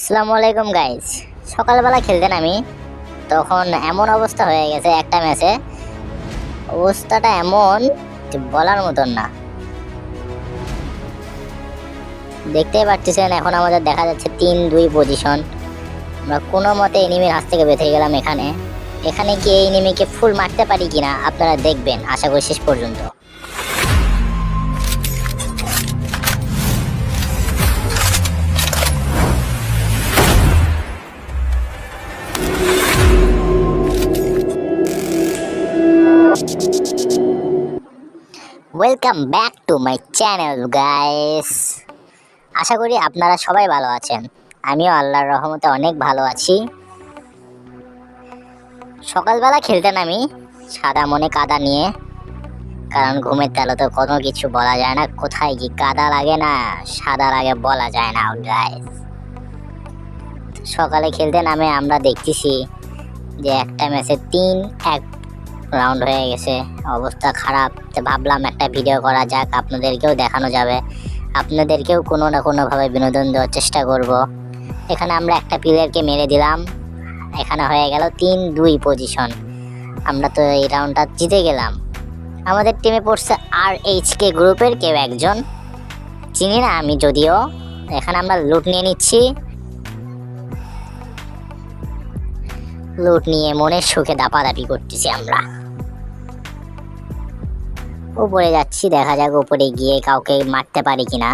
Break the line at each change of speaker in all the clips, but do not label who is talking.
আসসালামু আলাইকুম গাইজ সকালবেলা খেলতেন আমি। তখন এমন অবস্থা হয়ে গেছে একটা ম্যাচে। অবস্থাটা এমন বলার মতন না। দেখতেই পাচ্ছেন এখন আমাদের দেখা যাচ্ছে তিন দুই পজিশন আমরা কোনো মতে এনিমির হাত থেকে বেঁধে গেলাম এখানে। এখানে কি এই এনিমিকে ফুল মারতে পারি কিনা আপনারা দেখবেন। আশা করি শেষ পর্যন্ত। Welcome back to my channel guys আশা করি আপনারা সবাই ভালো আছেন। আমিও আল্লাহর রহমতে অনেক ভালো আছি। সকালবেলা খেলতেন আমি সাদা মনে কাদা নিয়ে, কারণ ঘুমের তেলো তো কোনো কিছু বলা যায় না। কোথায় কি কাদা লাগে না, সাদা লাগে বলা যায় না গাইস সকালে খেলতে নামে আমরা দেখতেছি যে একটা ম্যাচে তিন এক রাউন্ড হয়ে গেছে, অবস্থা খারাপ। তো ভাবলাম একটা ভিডিও করা যাক, আপনাদেরকেও দেখানো যাবে। আপনাদেরকেও কোনো না কোনোভাবে বিনোদন দেওয়ার চেষ্টা করব। এখানে আমরা একটা প্লেয়ারকে মেরে দিলাম। এখানে হয়ে গেল তিন দুই পজিশন আমরা তো এই রাউন্ডটা জিতে গেলাম। আমাদের টিমে পড়ছে আর এইচ কে গ্রুপের কেউ একজন। চিনি না আমি যদিও। এখানে আমরা লুট নিয়ে নিচ্ছি। লুট নিয়ে মনের সুখে দাপাদাপি করতেছি আমরা। উপরে যাচ্ছি, দেখা যাক উপরে গিয়ে কাউকে মারতে পারি কিনা।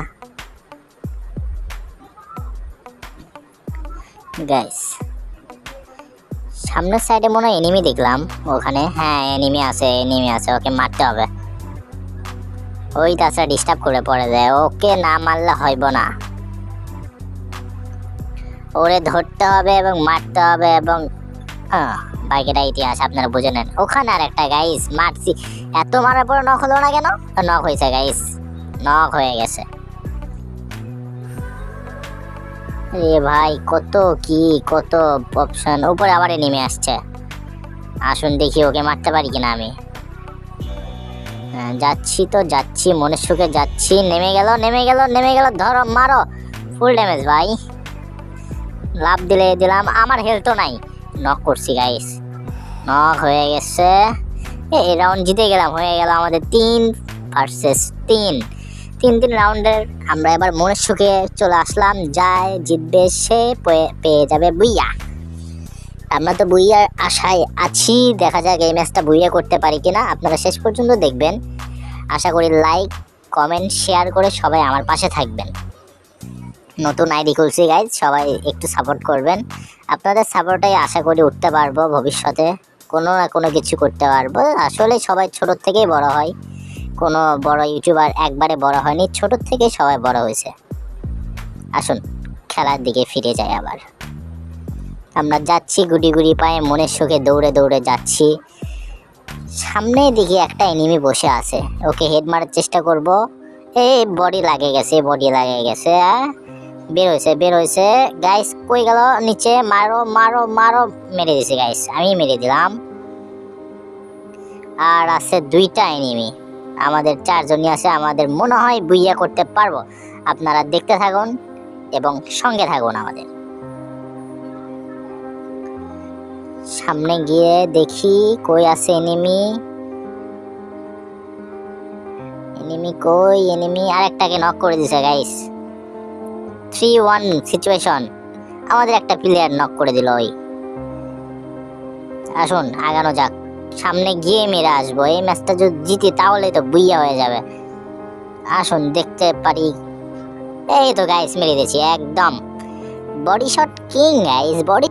গাইস সামনের সাইডে মনে হয় এনিমি দেখলাম, ওখানে। হ্যাঁ এনিমি আছে এনিমি আছে, ওকে মারতে হবে। ওই তাছাড়া ডিস্টার্ব করে পড়ে দেয় ওকে না মারলে হইব না। ওরে ধরতে হবে এবং মারতে হবে এবং আহ, বাইকেটা ইতিহাস আপনারা বুঝে নেন। ওখানে আর একটা গাইস মারছি। এত মারার পরে নখ হলো না কেন? নখ হয়েছে গাইস নখ হয়ে গেছে। রে ভাই কত কি কত অপশন উপরে আবার নেমে আসছে। আসুন দেখি ওকে মারতে পারি কিনা আমি। হ্যাঁ, যাচ্ছি তো যাচ্ছি মনের সুখে যাচ্ছি। নেমে গেল নেমে গেল নেমে গেল। ধরো মারো। ফুল ড্যামেজ ভাই। লাভ দিলে দিলাম আমার হেলথও নাই। নক করছি গাইস নক হয়ে গেছে। এই রাউন্ড জিতে গেলাম। হয়ে গেল আমাদের তিন ভার্সেস তিন। তিন তিন রাউন্ডের আমরা এবার মনের সুখে চলে আসলাম। যায় জিতবে সে পেয়ে- যাবে বুইয়া। আমরা তো বুইয়ার আশায় আছি। দেখা যাক এই ম্যাচটা বুইয়া করতে পারি কিনা। আপনারা শেষ পর্যন্ত দেখবেন। আশা করি লাইক কমেন্ট শেয়ার করে সবাই আমার পাশে থাকবেন। নতুন আইডি খুলছি গাইজ সবাই একটু সাপোর্ট করবেন। আপনাদের সাপোর্টে আশা করি উঠতে পারব ভবিষ্যতে। কোনো না কোনো কিছু করতে পারব। আসলে সবাই ছোট থেকেই বড় হয়। কোনো বড় ইউটিউবার একবারে বড় হয়নি ছোট থেকেই সবাই বড় হয়েছে। আসুন, খেলার দিকে ফিরে যাই আবার। আমরা যাচ্ছি গুড়ি গুড়ি পায়ে, মনের সুখে দৌড়ে দৌড়ে যাচ্ছি। সামনে দিকে একটা এনিমি বসে আছে। ওকে হেড মারার চেষ্টা করব। এই বডি লাগে গেছে বডি লাগে গেছে। বের হয়েছে বের হয়েছে গাইস কই গেল? নিচে মারো মারো মারো। মেরে দিছে গাইস আমি মেরে দিলাম। আর আছে দুইটা এনিমি আমাদের চারজনই আছে, আমাদের মনে হয় বুইয়া করতে পারব। আপনারা দেখতে থাকুন এবং সঙ্গে থাকুন আমাদের। সামনে গিয়ে দেখি কই আছে এনিমি এনিমি কই? এনিমি আরেকটাকে নক করে দিছে গাইস থ্রি ওয়ান সিচুয়েশন আমাদের একটা প্লেয়ার নক করে দিল ওই। আসুন, আগানো যাক। সামনে গিয়ে মেরে আসব। এই ম্যাচটা যদি জিতি তাহলে তো বুইয়া হয়ে যাবে। আসুন, দেখতে পারি। এই তো গাইস মেরে দিয়েছি, একদম। Body shot king guys body